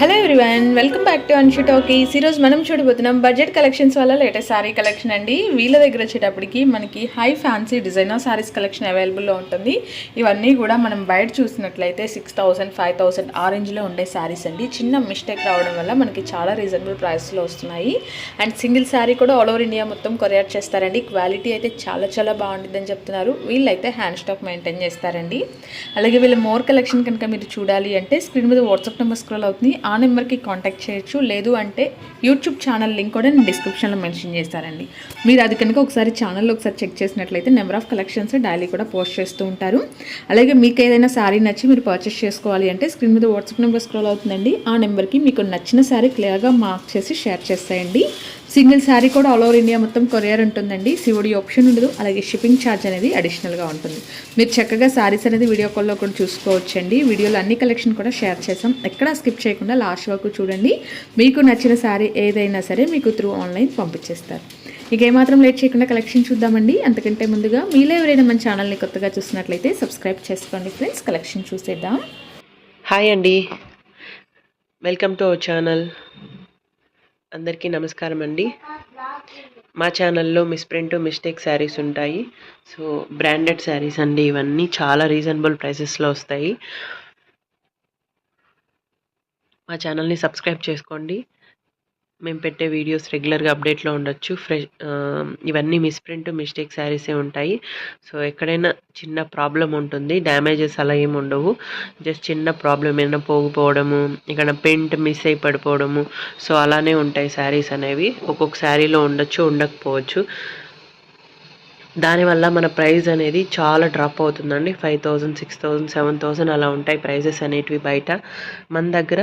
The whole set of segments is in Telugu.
Hello everyone welcome back to Anshu talkies ఈరోజు మనం చూడబోతున్నాం బడ్జెట్ కలెక్షన్స్ వల్ల లేటెస్ట్ శారీ కలెక్షన్ అండి. వీళ్ళ దగ్గర వచ్చేటప్పటికి మనకి high fancy designer saris collection అవైలబుల్లో ఉంటుంది. ఇవన్నీ కూడా మనం బయట చూసినట్లయితే సిక్స్ థౌసండ్ ఫైవ్ థౌసండ్ ఆ రేంజ్లో ఉండే శారీస్ అండి. చిన్న మిస్టేక్ రావడం వల్ల మనకి చాలా రీజనబుల్ ప్రైస్లో వస్తున్నాయి. అండ్ సింగిల్ శారీ కూడా ఆల్ ఓవర్ ఇండియా మొత్తం కొరియర్ చేస్తారండి. క్వాలిటీ అయితే చాలా చాలా బాగుంటుందని చెప్తున్నారు. వీళ్ళైతే హ్యాండ్ స్టాక్ మెయింటైన్ చేస్తారండి. అలాగే వీళ్ళ మోర్ కలెక్షన్ కనుక మీరు చూడాలి అంటే స్క్రీన్ మీద వాట్సాప్ నెంబర్ స్క్రోల్ అవుతుంది. ఆ నెంబర్కి కాంటాక్ట్ చేయొచ్చు. లేదు అంటే యూట్యూబ్ ఛానల్ లింక్ కూడా నేను డిస్క్రిప్షన్లో మెన్షన్ చేస్తారండి మీరు అది కనుక ఒకసారి ఛానల్లో ఒకసారి చెక్ చేసినట్లయితే నెంబర్ ఆఫ్ కలెక్షన్స్ డైలీ కూడా పోస్ట్ చేస్తూ ఉంటారు. అలాగే మీకు ఏదైనా శారీ నచ్చి మీరు పర్చేస్ చేసుకోవాలి అంటే స్క్రీన్ మీద వాట్సాప్ నెంబర్ స్క్రోల్ అవుతుందండి. ఆ నెంబర్కి మీకు నచ్చిన శారీ క్లియర్గా మార్క్ చేసి షేర్ చేస్తాయండి సింగిల్ శారీ కూడా ఆల్ ఓవర్ ఇండియా మొత్తం కొరియర్ ఉంటుందండి. సిఓడి ఆప్షన్ ఉండదు. అలాగే షిప్పింగ్ ఛార్జ్ అనేది అడిషనల్గా ఉంటుంది. మీరు చక్కగా శారీస్ అనేది వీడియో కాల్లో కూడా చూసుకోవచ్చండి. వీడియోలో అన్ని కలెక్షన్ కూడా షేర్ చేసాం ఎక్కడా స్కిప్ చేయకుండా లాస్ట్ వరకు చూడండి. మీకు నచ్చిన శారీ ఏదైనా సరే మీకు త్రూ ఆన్లైన్ పంపించేస్తారు. ఇక ఏమాత్రం లేట్ చేయకుండా కలెక్షన్ చూద్దామండి. అంతకంటే ముందుగా మీలో ఎవరైనా మన ఛానల్ని కొత్తగా చూసినట్లయితే సబ్స్క్రైబ్ చేసుకోండి ఫ్రెండ్స్. కలెక్షన్ చూసేద్దాం. హాయ్ అండి. Welcome to our channel. అందరికీ నమస్కారం అండి. మా ఛానల్లో మిస్ ప్రింట్ మిస్టేక్ శారీస్ ఉంటాయి. సో బ్రాండెడ్ శారీస్ అండి ఇవన్నీ. చాలా రీజనబుల్ ప్రైసెస్లో వస్తాయి. మా ఛానల్ని సబ్స్క్రైబ్ చేసుకోండి. మేము పెట్టే వీడియోస్ రెగ్యులర్గా అప్డేట్లో ఉండొచ్చు. ఫ్రెష్ ఇవన్నీ మిస్ప్రింట్ మిస్టేక్ శారీసే ఉంటాయి. సో ఎక్కడైనా చిన్న ప్రాబ్లం ఉంటుంది డ్యామేజెస్ అలా ఏమి ఉండవు. జస్ట్ చిన్న ప్రాబ్లం ఏమైనా పోగుపోవడము ఇక్కడ పెయింట్ మిస్ అయి పడిపోవడము సో అలానే ఉంటాయి శారీస్ అనేవి. ఒక్కొక్క శారీలో ఉండొచ్చు ఉండకపోవచ్చు. దానివల్ల మన ప్రైస్ అనేది చాలా డ్రాప్ అవుతుందండి. Five thousand six thousand seven thousand అలా ఉంటాయి ప్రైజెస్ అనేటివి బయట. మన దగ్గర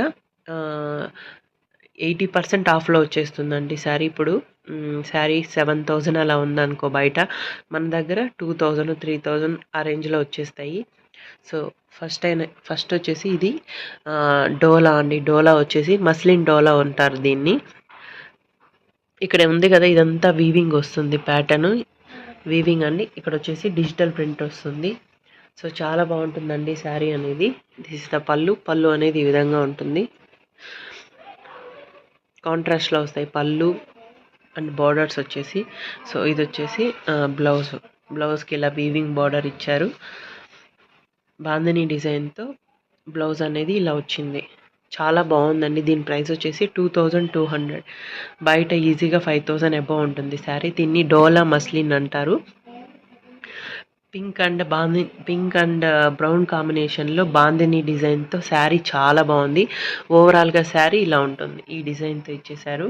ఎయిటీ పర్సెంట్ ఆఫ్లో వచ్చేస్తుందండి శారీ ఇప్పుడు శారీ సెవెన్ థౌజండ్ అలా ఉందనుకో బయట. మన దగ్గర టూ థౌజండ్ త్రీ థౌజండ్ ఆ రేంజ్లో వచ్చేస్తాయి. సో ఫస్ట్ అయిన ఫస్ట్ వచ్చేసి ఇది డోలా అండి. డోలా వచ్చేసి మస్లిన్ డోలా ఉంటారు దీన్ని. ఇక్కడ ఉంది కదా ఇదంతా వీవింగ్ వస్తుంది ప్యాటర్న్. వీవింగ్ అండి. ఇక్కడ వచ్చేసి డిజిటల్ ప్రింట్ వస్తుంది. సో చాలా బాగుంటుందండి శారీ అనేది. This is the pallu. Pallu అనేది ఈ విధంగా ఉంటుంది. కాంట్రాస్ట్లో వస్తాయి. పళ్ళు అండ్ బార్డర్స్ వచ్చేసి. సో ఇది వచ్చేసి బ్లౌజ్. బ్లౌజ్కి ఇలా వీవింగ్ బార్డర్ ఇచ్చారు. బాందని డిజైన్తో బ్లౌజ్ అనేది ఇలా వచ్చింది. చాలా బాగుందండి. దీని ప్రైస్ వచ్చేసి టూ థౌజండ్ టూ హండ్రెడ్. బయట ఈజీగా ఫైవ్ థౌజండ్ అబౌవ్ ఉంటుంది. శారీ దీన్ని డోలా మస్లిన్ అంటారు. పింక్ అండ్ బాంది పింక్ అండ్ బ్రౌన్ కాంబినేషన్లో బాందిని డిజైన్తో శారీ చాలా బాగుంది. ఓవరాల్గా శారీ ఇలా ఉంటుంది. ఈ డిజైన్తో ఇచ్చేశారు.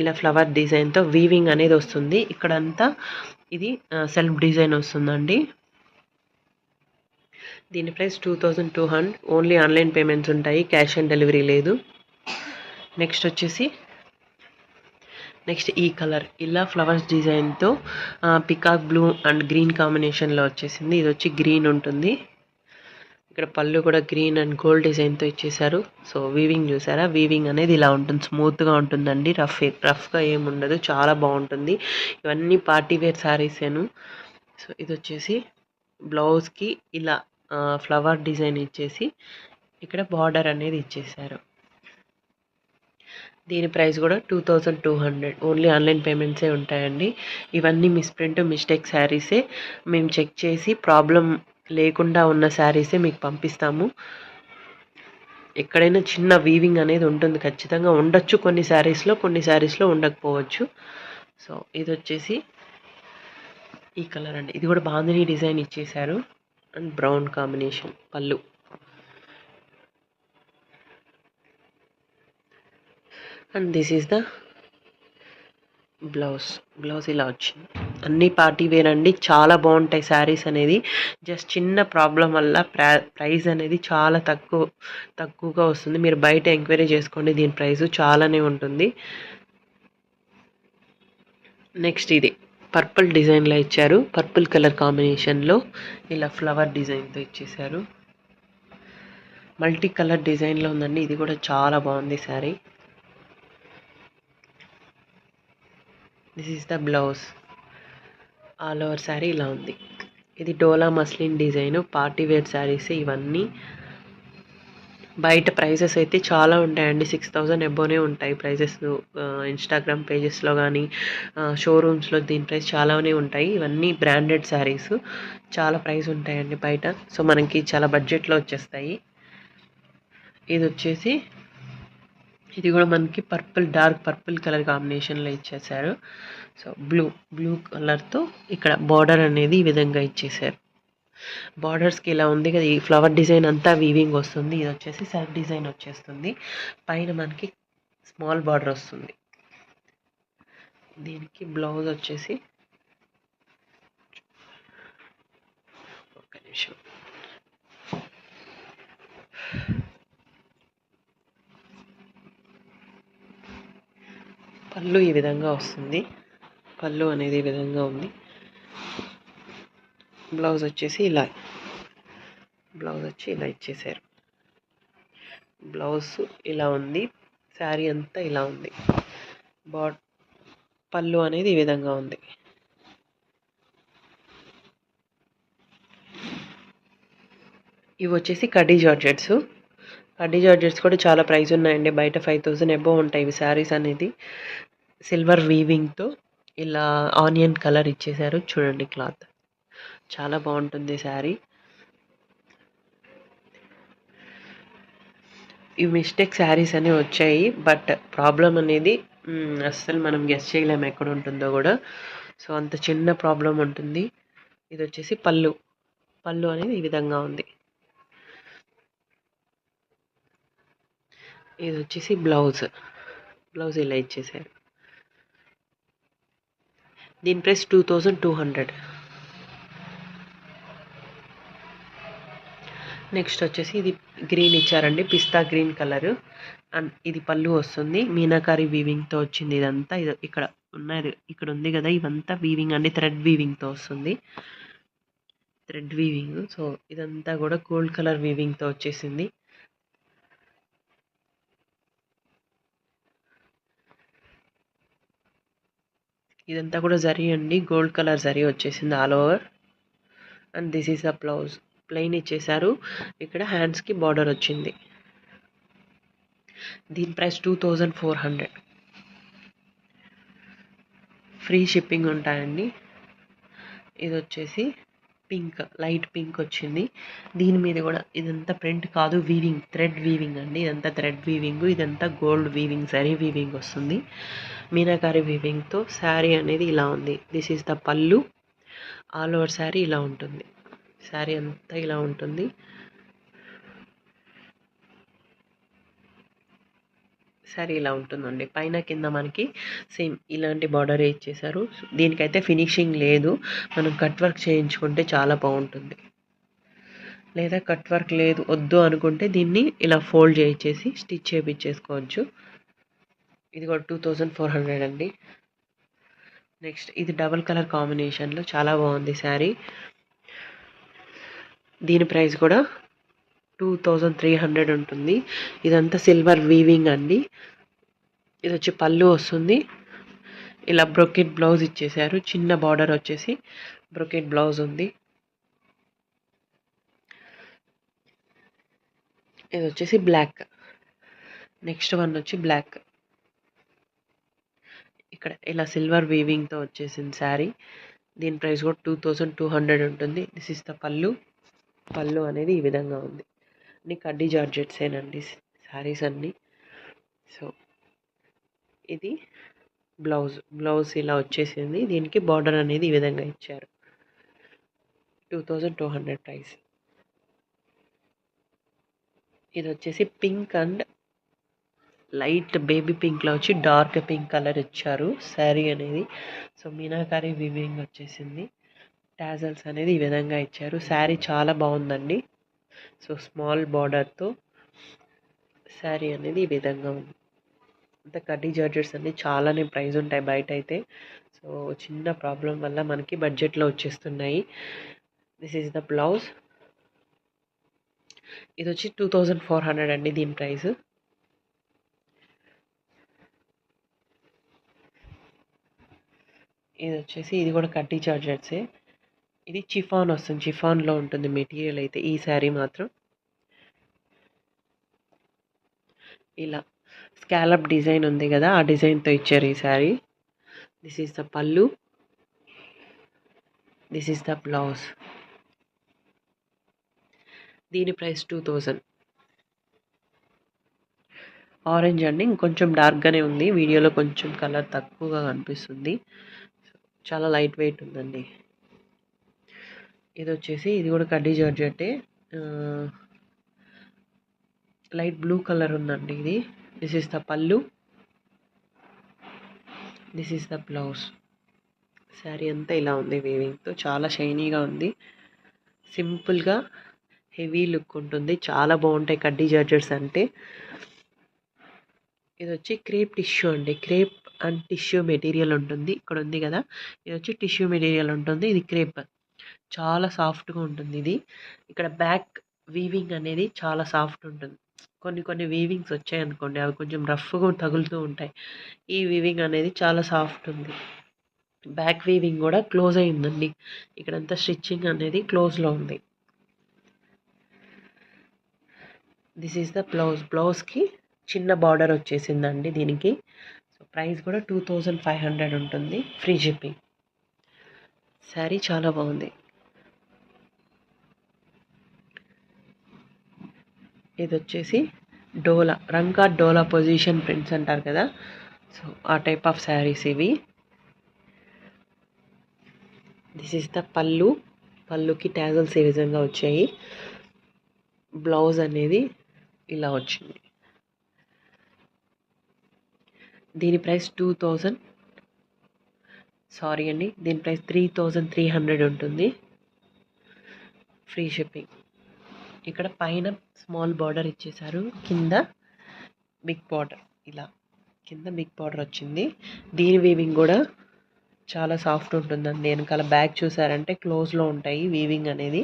ఇలా ఫ్లవర్ డిజైన్తో వీవింగ్ అనేది వస్తుంది. ఇక్కడంతా ఇది సెల్ఫ్ డిజైన్ వస్తుందండి. దీని price two thousand two hundred only online payments ఉంటాయి. క్యాష్ ఆన్ డెలివరీ లేదు. నెక్స్ట్ వచ్చేసి నెక్స్ట్ ఈ కలర్ ఇలా ఫ్లవర్స్ డిజైన్తో పికాక్ బ్లూ అండ్ గ్రీన్ కాంబినేషన్లో వచ్చేసింది. ఇది వచ్చి గ్రీన్ ఉంటుంది. ఇక్కడ పళ్ళు కూడా గ్రీన్ అండ్ గోల్డ్ డిజైన్తో ఇచ్చేసారు సో వీవింగ్ చూసారా? వీవింగ్ అనేది ఇలా ఉంటుంది. స్మూత్గా ఉంటుందండి. రఫ్ రఫ్గా ఏమి ఉండదు. చాలా బాగుంటుంది. ఇవన్నీ పార్టీ వేర్ శారీసేను సో ఇది వచ్చేసి బ్లౌజ్కి ఇలా ఫ్లవర్ డిజైన్ ఇచ్చేసి ఇక్కడ బార్డర్ అనేది ఇచ్చేసారు దీని ప్రైస్ కూడా two thousand two hundred. Only online పేమెంట్సే ఉంటాయండి. ఇవన్నీ మిస్ప్రింట్ మిస్టేక్ శారీసే. మేము చెక్ చేసి ప్రాబ్లం లేకుండా ఉన్న శారీసే మీకు పంపిస్తాము. ఎక్కడైనా చిన్న వీవింగ్ అనేది ఉంటుంది. ఖచ్చితంగా ఉండొచ్చు కొన్ని శారీస్లో కొన్ని శారీస్లో ఉండకపోవచ్చు. సో ఇది వచ్చేసి ఈ కలర్ అండి. ఇది కూడా బాందిని డిజైన్ ఇచ్చేశారు. And brown combination pallu. And this is the blouse blouse ఇలా వచ్చింది. అన్ని పార్టీ వేర్ అండి. చాలా బాగుంటాయి శారీస్ అనేది. జస్ట్ చిన్న ప్రాబ్లం వల్ల ప్రైస్ అనేది చాలా తక్కువ తక్కువగా వస్తుంది. మీరు బయట ఎంక్వైరీ చేసుకోండి. దీని ప్రైస్ చాలానే ఉంటుంది. నెక్స్ట్ ఇది. పర్పుల్ డిజైన్లో ఇచ్చారు. పర్పుల్ కలర్ కాంబినేషన్లో ఇలా ఫ్లవర్ డిజైన్తో ఇచ్చేసారు మల్టీ కలర్ డిజైన్లో ఉందండి. ఇది కూడా చాలా బాగుంది sari. This is the blouse all over sari ఇలా ఉంది. ఇది డోలా muslin design. Party wear saris ఇవన్నీ. బయట ప్రైజెస్ అయితే చాలా ఉంటాయండి. సిక్స్ థౌజండ్ ఎబోనే ఉంటాయి ప్రైజెస్. ఇన్స్టాగ్రామ్ పేజెస్లో కానీ షోరూమ్స్లో దీని ప్రైస్ చాలానే ఉంటాయి. ఇవన్నీ బ్రాండెడ్ శారీస్ చాలా ప్రైస్ ఉంటాయండి బయట. సో మనకి చాలా బడ్జెట్లో వచ్చేస్తాయి. ఇది వచ్చేసి ఇది కూడా మనకి పర్పుల్ డార్క్ పర్పుల్ కలర్ కాంబినేషన్లో ఇచ్చేసారు సో బ్లూ బ్లూ కలర్తో ఇక్కడ బార్డర్ అనేది ఈ విధంగా ఇచ్చేసారు బార్డర్స్కి ఇలా ఉంది కదా ఈ ఫ్లవర్ డిజైన్ అంతా వీవింగ్ వస్తుంది. ఇది వచ్చేసి సెల్ఫ్ డిజైన్ వచ్చేస్తుంది. పైన మనకి స్మాల్ బార్డర్ వస్తుంది. దీనికి బ్లౌజ్ వచ్చేసి ఒక్క నిమిషం. పళ్ళు ఈ విధంగా వస్తుంది. పళ్ళు అనేది ఈ విధంగా ఉంది. బ్లౌజ్ వచ్చేసి ఇలా. బ్లౌజ్ వచ్చి ఇలా ఇచ్చేసారు. బ్లౌజ్ ఇలా ఉంది. శారీ అంతా ఇలా ఉంది. బా పళ్ళు అనేది ఈ విధంగా ఉంది. ఇవి వచ్చేసి కడ్డీ జార్జెట్స్. కడ్డీ జార్జెట్స్ కూడా చాలా ప్రైస్ ఉన్నాయండి. బయట ఫైవ్ థౌజండ్ ఎబో ఉంటాయి ఇవి శారీస్ అనేది. సిల్వర్ వీవింగ్తో ఇలా ఆనియన్ కలర్ ఇచ్చేసారు. చూడండి క్లాత్. చాలా బాగుంటుంది శారీ. ఈ మిస్టేక్ శారీస్ అనేవి వచ్చాయి. బట్ ప్రాబ్లం అనేది అస్సలు మనం గెస్ చేయలేము ఎక్కడ ఉంటుందో కూడా. సో అంత చిన్న ప్రాబ్లం ఉంటుంది. ఇది వచ్చేసి పళ్ళు. పళ్ళు అనేది ఈ విధంగా ఉంది. ఇది వచ్చేసి బ్లౌజ్. బ్లౌజ్ ఇలా ఇచ్చేసారు. దీని price two thousand two hundred. Next వచ్చేసి ఇది గ్రీన్ ఇచ్చారండి పిస్తా గ్రీన్ కలర్. అండ్ ఇది పళ్ళు వస్తుంది మీనాకారి వీవింగ్తో వచ్చింది ఇదంతా. ఇది ఇక్కడ ఉన్నది ఇక్కడ ఉంది కదా ఇవంతా వీవింగ్ అండి థ్రెడ్ వీవింగ్తో వస్తుంది. థ్రెడ్ వీవింగ్ సో ఇదంతా కూడా గోల్డ్ కలర్ వీవింగ్తో వచ్చేసింది. ఇదంతా కూడా జరీ అండి. గోల్డ్ కలర్ జరీ వచ్చేసింది all over. And this is a blouse. Plain ఇచ్చేసారు ఇక్కడ హ్యాండ్స్కి బార్డర్ వచ్చింది. దీని price two thousand four hundred. Free shipping ఉంటాయండి. ఇది వచ్చేసి పింక్ లైట్ పింక్ వచ్చింది. దీని మీద కూడా ఇదంతా ప్రింట్ కాదు వీవింగ్ థ్రెడ్ వీవింగ్ అండి. ఇదంతా థ్రెడ్ వీవింగ్ ఇదంతా గోల్డ్ వీవింగ్ సరీ వీవింగ్ వస్తుంది. మీనాకారి వీవింగ్తో శారీ అనేది ఇలా ఉంది. This is the pallu all over sari ఇలా ఉంటుంది. శారీ అంతా ఇలా ఉంటుంది. శారీ ఇలా ఉంటుందండి. పైన కింద మనకి సేమ్ ఇలాంటి బార్డర్ ఇచ్చేసారు దీనికైతే ఫినిషింగ్ లేదు. మనం కట్ వర్క్ చేయించుకుంటే చాలా బాగుంటుంది. లేదా కట్ వర్క్ లేదు వద్దు అనుకుంటే దీన్ని ఇలా ఫోల్డ్ చేయించేసి స్టిచ్ చేయించేసుకోవచ్చు ఇది కూడా టూ థౌజండ్ ఫోర్ హండ్రెడ్ అండి. నెక్స్ట్ ఇది డబల్ కలర్ కాంబినేషన్లో చాలా బాగుంది శారీ. దీని ప్రైస్ కూడా టూ థౌజండ్ త్రీ హండ్రెడ్ ఉంటుంది. ఇదంతా సిల్వర్ వీవింగ్ అండి. ఇది వచ్చి పళ్ళు వస్తుంది. ఇలా బ్రొకెట్ బ్లౌజ్ ఇచ్చేసారు. చిన్న బార్డర్ వచ్చేసి బ్రొకెట్ బ్లౌజ్ ఉంది. ఇది వచ్చేసి బ్లాక్. నెక్స్ట్ వన్ వచ్చి బ్లాక్. ఇక్కడ ఇలా సిల్వర్ వీవింగ్తో వచ్చేసింది శారీ. దీని ప్రైస్ కూడా టూ థౌజండ్ టూ హండ్రెడ్ ఉంటుంది. This is the pallu. Pallu అనేది ఈ విధంగా ఉంది. అన్ని కడ్డీ జార్జెట్సేనండి శారీస్ అన్నీ. సో ఇది బ్లౌజ్ బ్లౌజ్ ఇలా వచ్చేసింది. దీనికి బార్డర్ అనేది ఈ విధంగా ఇచ్చారు. Two thousand two hundred price. ఇది వచ్చేసి పింక్ అండ్ లైట్ బేబీ పింక్లో వచ్చి డార్క్ పింక్ కలర్ ఇచ్చారు శారీ అనేది. సో మీనాకారి వివింగ్ వచ్చేసింది. టాజల్స్ అనేది ఈ విధంగా ఇచ్చారు. శారీ చాలా బాగుందండి. సో స్మాల్ బార్డర్తో శారీ అనేది ఈ విధంగా ఉంది. అంత కడ్డీ జార్జెట్స్ అన్ని చాలానే ప్రైస్ ఉంటాయి బయట అయితే సో చిన్న ప్రాబ్లం వల్ల మనకి బడ్జెట్లో వచ్చేస్తున్నాయి. దిస్ ఈజ్ ద బ్లౌజ్ ఇది వచ్చి టూ థౌజండ్ ఫోర్ హండ్రెడ్ అండి దీని ప్రైస్. ఇది వచ్చేసి ఇది కూడా కడ్డీ చార్జర్సే. ఇది చిఫాన్ వస్తుంది చిఫాన్లో ఉంటుంది మెటీరియల్ అయితే ఈ శారీ మాత్రం. ఇలా స్కాలప్ డిజైన్ ఉంది కదా ఆ డిజైన్తో ఇచ్చారు ఈ sari. This is the pallu this is the blouse దీని ప్రైస్ టూ థౌజండ్ ఆరెంజ్ అండి ఇంకొంచెం డార్క్గానే ఉంది. వీడియోలో కొంచెం కలర్ తక్కువగా కనిపిస్తుంది. చాలా లైట్ వెయిట్ ఉందండి. ఇది వచ్చేసి ఇది కూడా కడ్డీ జార్జెట్టే లైట్ బ్లూ కలర్ ఉందండి ఇది. This is the pallu this is the blouse sari అంతా ఇలా ఉంది వీవింగ్తో చాలా షైనీగా ఉంది. సింపుల్గా హెవీ లుక్ ఉంటుంది. చాలా బాగుంటాయి కడ్డీ జార్జెట్స్ అంటే. ఇది వచ్చి క్రేప్ టిష్యూ అండి. క్రేప్ అండ్ టిష్యూ మెటీరియల్ ఉంటుంది. ఇక్కడ ఉంది కదా. ఇది వచ్చి టిష్యూ మెటీరియల్ ఉంటుంది. ఇది క్రేప్ చాలా సాఫ్ట్గా ఉంటుంది ఇది. ఇక్కడ బ్యాక్ వీవింగ్ అనేది చాలా సాఫ్ట్ ఉంటుంది. కొన్ని కొన్ని వీవింగ్స్ వచ్చాయి అనుకోండి. అవి కొంచెం రఫ్గా తగులుతూ ఉంటాయి. ఈ వీవింగ్ అనేది చాలా సాఫ్ట్ ఉంది. బ్యాక్ వీవింగ్ కూడా క్లోజ్ అయిందండి. ఇక్కడంతా స్టిచ్చింగ్ అనేది క్లోజ్లో ఉంది. దిస్ ఈస్ ద బ్లౌజ్ బ్లౌజ్కి చిన్న బార్డర్ వచ్చేసిందండి దీనికి. సో ప్రైస్ కూడా టూ థౌజండ్ ఫైవ్ హండ్రెడ్ ఉంటుంది. ఫ్రీ షిప్పింగ్ శారీ చాలా బాగుంది. ఇది వచ్చేసి డోలా రంకా డోలా పొజిషన్ ప్రింట్స్ అంటారు కదా. సో ఆ టైప్ ఆఫ్ శారీస్ ఇవి. దిస్ ఈస్ ద పళ్ళు పళ్ళుకి ట్యాజల్స్ ఏ విధంగా వచ్చాయి. బ్లౌజ్ అనేది ఇలా వచ్చింది. దీని ప్రైస్ టూ థౌజండ్ సారీ అండి దీని price three thousand three hundred ఉంటుంది. ఫ్రీ షిప్పింగ్ ఇక్కడ పైన స్మాల్ బార్డర్ ఇచ్చేసారు కింద బిగ్ బార్డర్ ఇలా కింద బిగ్ బార్డర్ వచ్చింది. దీని వీవింగ్ కూడా చాలా సాఫ్ట్ ఉంటుందండి. వెనకాల బ్యాగ్ చూసారంటే క్లోజ్లో ఉంటాయి వీవింగ్ అనేది.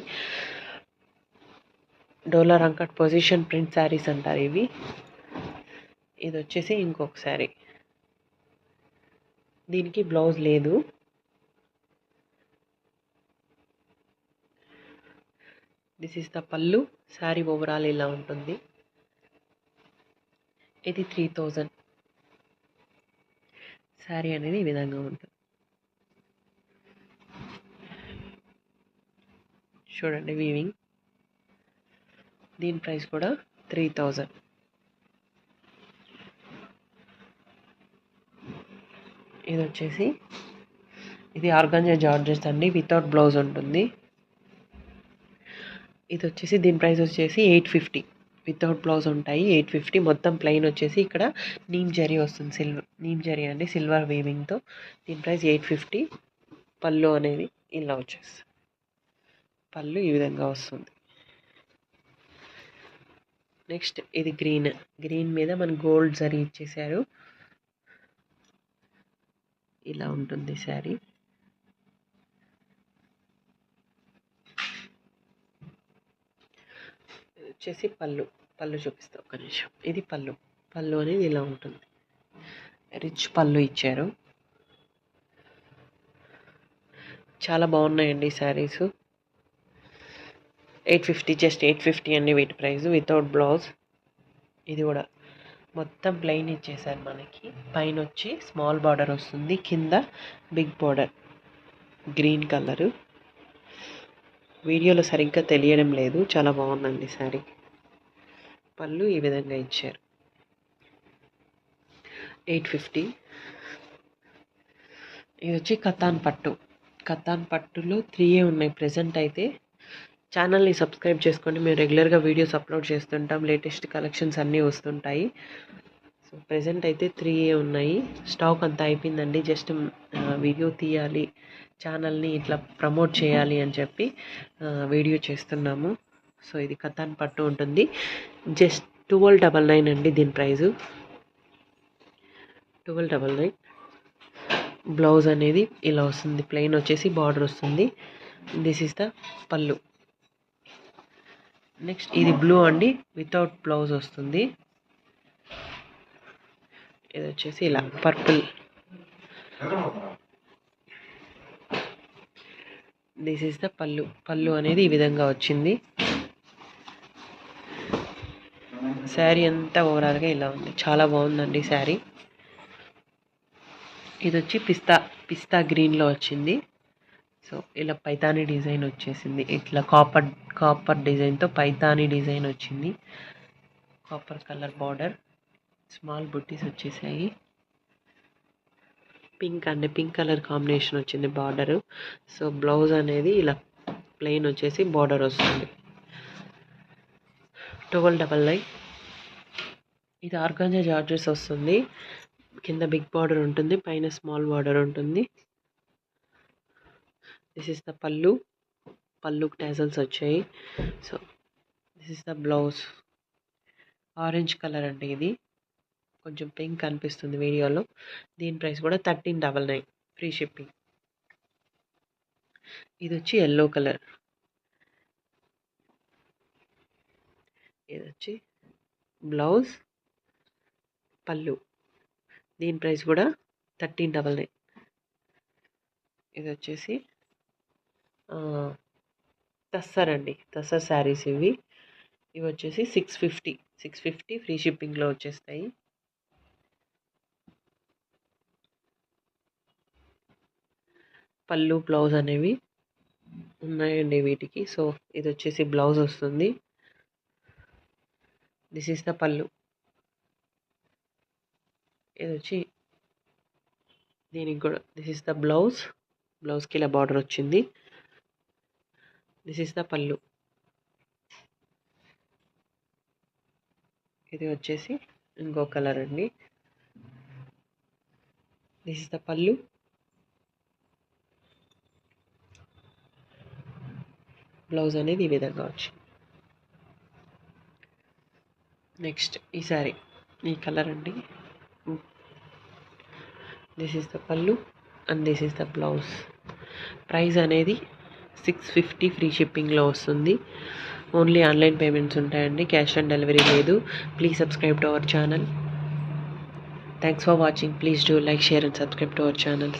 డోలా రంకట్ పొజిషన్ ప్రింట్ శారీస్ అంటారు ఇవి. ఇది వచ్చేసి ఇంకొక శారీ దీనికి బ్లౌజ్ లేదు. దిస్ ఇస్ ద పళ్ళు శారీ ఓవరాల్ ఇలా ఉంటుంది ఇది త్రీ థౌజండ్ శారీ అనేది ఈ విధంగా ఉంటుంది చూడండి వీవింగ్ దీని ప్రైస్ కూడా త్రీ థౌజండ్ ఇది వచ్చేసి ఇది ఆర్గాంజా జార్జెస్ అండి వితౌట్ బ్లౌజ్ ఉంటుంది ఇది వచ్చేసి దీని ప్రైస్ వచ్చేసి ఎయిట్ ఫిఫ్టీ. వితౌట్ బ్లౌజ్ ఉంటాయి ఎయిట్ ఫిఫ్టీ. మొత్తం ప్లెయిన్ వచ్చేసి ఇక్కడ నీమ్ జరీ వస్తుంది సిల్వర్ నీమ్ జరీ అండి సిల్వర్ వీవింగ్తో దీని ప్రైస్ ఎయిట్ ఫిఫ్టీ. పళ్ళు అనేది ఇలా వచ్చేసి పళ్ళు ఈ విధంగా వస్తుంది. నెక్స్ట్ ఇది గ్రీన్. గ్రీన్ మీద మన గోల్డ్ జరీ ఇచ్చేసారు ఇలా ఉంటుంది శారీ ఇది వచ్చేసి పళ్ళు. పళ్ళు చూపిస్తాం ఒక నిమిషం. ఇది పళ్ళు. పళ్ళు అనేది ఇలా ఉంటుంది. రిచ్ పళ్ళు ఇచ్చారు. చాలా బాగున్నాయండి saris eight fifty just eight fifty అండి వీటి ప్రైస్ వితౌట్ బ్లౌజ్ ఇది కూడా మొత్తం ప్లెయిన్ ఇచ్చేసారు మనకి. పైన వచ్చి స్మాల్ బార్డర్ వస్తుంది. కింద బిగ్ బార్డర్ గ్రీన్ కలరు. వీడియోలో సరిగ్గా తెలియడం లేదు. చాలా బాగుందండి శారీ. పళ్ళు ఈ విధంగా ఇచ్చారు. Eight fifty. ఇది వచ్చి కతాన్ పట్టు. కతాన్ పట్టులో త్రీయే ఉన్నాయి. ప్రజెంట్ అయితే ఛానల్ని సబ్స్క్రైబ్ చేసుకోండి. మేము రెగ్యులర్గా వీడియోస్ అప్లోడ్ చేస్తుంటాం. లేటెస్ట్ కలెక్షన్స్ అన్నీ వస్తుంటాయి. సో ప్రజెంట్ అయితే త్రీయే ఉన్నాయి. స్టాక్ అంతా అయిపోయిందండి. జస్ట్ వీడియో తీయాలి. ఛానల్ని ఇట్లా ప్రమోట్ చేయాలి అని చెప్పి వీడియో చేస్తున్నాము. సో ఇది కథాన్ పట్టు ఉంటుంది. జస్ట్ ట్వెల్వ్ డబల్ నైన్ అండి దీని price. Twelve double nine. Blouse అనేది ఇలా వస్తుంది. ప్లెయిన్ వచ్చేసి బార్డర్ వస్తుంది. This is the pallu. Next ఇది బ్లూ అండి. వితౌట్ బ్లౌజ్ వస్తుంది. ఇది వచ్చేసి ఇలా purple. This is the pallu pallu అనేది ఈ విధంగా వచ్చింది. శారీ అంతా ఓవరాల్గా ఇలా ఉంది. చాలా బాగుందండి శారీ ఇది వచ్చి పిస్తా పిస్తా గ్రీన్లో వచ్చింది. సో ఇలా పైతానీ డిజైన్ వచ్చేసింది. ఇట్లా కాపర్ కాపర్ డిజైన్తో పైతానీ డిజైన్ వచ్చింది. Copper colour border small buttis వచ్చేసాయి. పింక్ అండి. పింక్ కలర్ కాంబినేషన్ వచ్చింది బార్డర్. సో బ్లౌజ్ అనేది ఇలా ప్లెయిన్ వచ్చేసి బార్డర్ వస్తుంది. Twelve double nine. ఇది ఆర్గాంజా జార్జెస్ వస్తుంది. కింద బిగ్ బార్డర్ ఉంటుంది పైన స్మాల్ బార్డర్ ఉంటుంది. This is the pallu pallu tassels వచ్చాయి. So this is the blouse orange colour అండి ఇది. కొంచెం పింక్ కనిపిస్తుంది వీడియోలో. దీని ప్రైస్ కూడా thirteen double nine free shipping ఇది వచ్చి ఎల్లో కలర్ ఇది వచ్చి బ్లౌజ్ పళ్ళు. దీని ప్రైస్ కూడా థర్టీన్ డబల్ నైన్ ఇది వచ్చేసి తస్సర్ అండి. తస్సర్ శారీస్ ఇవి. ఇవి వచ్చేసి six fifty six fifty free షిప్పింగ్లో వచ్చేస్తాయి. పళ్ళు బ్లౌజ్ అనేవి ఉన్నాయండి వీటికి. సో ఇది వచ్చేసి బ్లౌజ్ వస్తుంది. దిస్ ఈస్ ద పళ్ళు. ఇది వచ్చి దీనికి కూడా దిస్ ఇస్ ద బ్లౌజ్ బ్లౌజ్కి ఇలా బార్డర్ వచ్చింది. దిస్ ఇస్ ద పళ్ళు. ఇది వచ్చేసి ఇంకో కలర్ అండి. This is the pallu. Blouse అనేది ఈ విధంగా వచ్చింది. నెక్స్ట్ ఈ సారీ ఈ కలర్ అండి. This is the pallu and this is the blouse. Price అనేది సిక్స్ ఫిఫ్టీ ఫ్రీ షిప్పింగ్లో వస్తుంది. ఓన్లీ ఆన్లైన్ పేమెంట్స్ ఉంటాయండి క్యాష్ ఆన్ డెలివరీ లేదు. Please subscribe to our channel thanks for watching please do like share and subscribe to our channel